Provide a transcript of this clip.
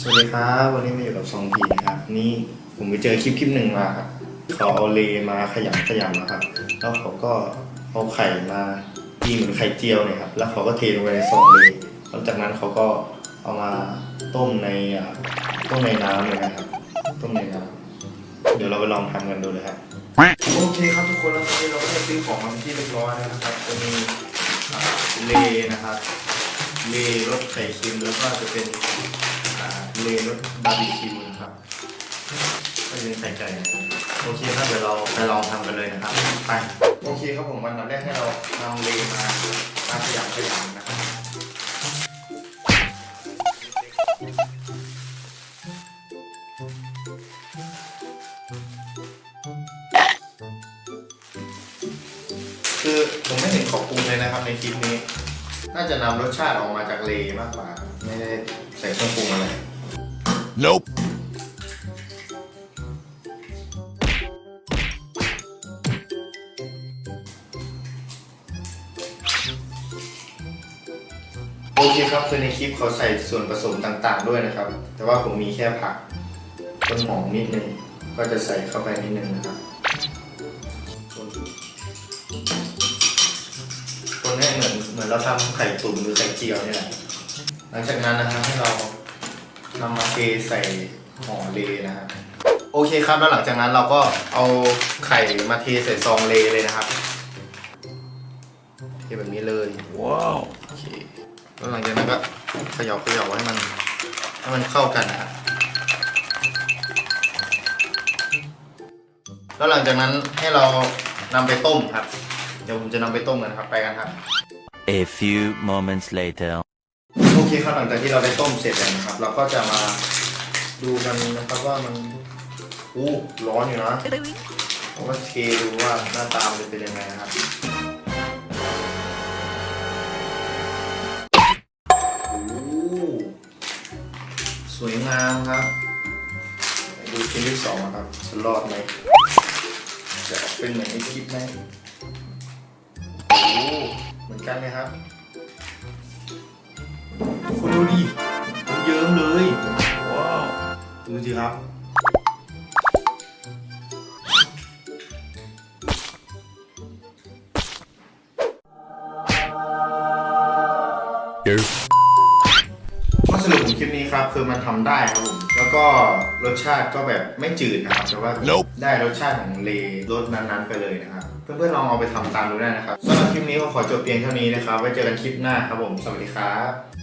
สวัสดีครับวันนี้มาอยู่กับซองพีนะครับ นี่ผมไปเจอคลิปคลิปหนึ่งมาครับเขาเอาเลมาขยำขยำนะครับ แล้วเขาก็เอาไข่มาตีเหมือนไข่เจียวเนี่ยครับ แล้วเขาก็เทลงไปในซองเลยหลังจากนั้นเขาก็เอามาต้มในต้มในน้ำเลยนะครับ ต้มในน้ำเดี๋ยวเราไปลองทำกันดูเลยครับโอเคครับทุกคนแล้วตอนนี้เราก็ได้ซื้อของมาที่เรียบร้อยแล้วนะครับจะมีเลนะครับเลรสไข่เค็มแล้วก็จะเป็น เลรสบาร์บีคิวนะครับก็จะเป็นไข่ไก่นะครับโอเคครับเดี๋ยวเราไปลองทำกันเลยนะครับไปโอเคครับผมวันแรกให้เรานำเลมามาขยำขยำนะครับคือผมไม่เห็นของปรุงเลยนะครับในคลิปนี้ น่าจะนำรสชาติออกมาจากเลมากกว่า ไม่ได้ใส่เครื่องปรุงอะไร Nope. โอเคครับคือในคลิปเขาใส่ส่วนผสมต่างๆด้วยนะครับ แต่ว่าผมมีแค่ผักต้นหอมนิดนึง ก็จะใส่เข้าไปนิดนึงนะครับคนนี้เหมือนเหมือนเราทำไข่ตุ๋นหรือไข่เจียวนี่แหละ หลังจากนั้นนะครับให้เรานำมาเทใส่ห่อเลนะครับโอเคครับแล้วหลังจากนั้นเราก็เอาไข่มาเทใส่ซองเลเลยนะครับเทแบบนี้เลย Wow. โอเคแล้วหลังจากนั้นก็เขย่าเขย่าให้มันให้มันเข้ากันนะครับแล้วหลังจากนั้นให้เรานำไปต้มครับ เดี๋ยวผมจะนำไปต้มกันนะครับไปกันครับ A few moments later. เคครับหลังจากที่เราได้ต้มเสร็จแล้วนะครับ เราก็จะมาดูกันนะครับว่ามันอู้ร้อนอยู่นะผมก็เทดูว่าหน้าตามันจะเป็นยังไงนะครับอู้สวยงามครับดูชิ้นที่สองนะครับจะรอดไหมจะเป็นเหมือนในคลิปไหมโอ้เหมือนกันเลยครับ ดูดิมันเยิ้มเลย Wow. ดูสิครับ Yo. ข้อสรุปของคลิปนี้ครับคือมันทำได้ครับผมแล้วก็รสชาติก็แบบไม่จืดนะครับแต่ว่า Nope ได้รสชาติของเลรสนั้นๆ ไปเลยนะครับเพื่อนๆลองเอาไปทำตามดูได้นะครับสำหรับคลิปนี้ก็ขอจบเพียงเท่านี้นะครับไว้เจอกันคลิปหน้าครับผมสวัสดีครับ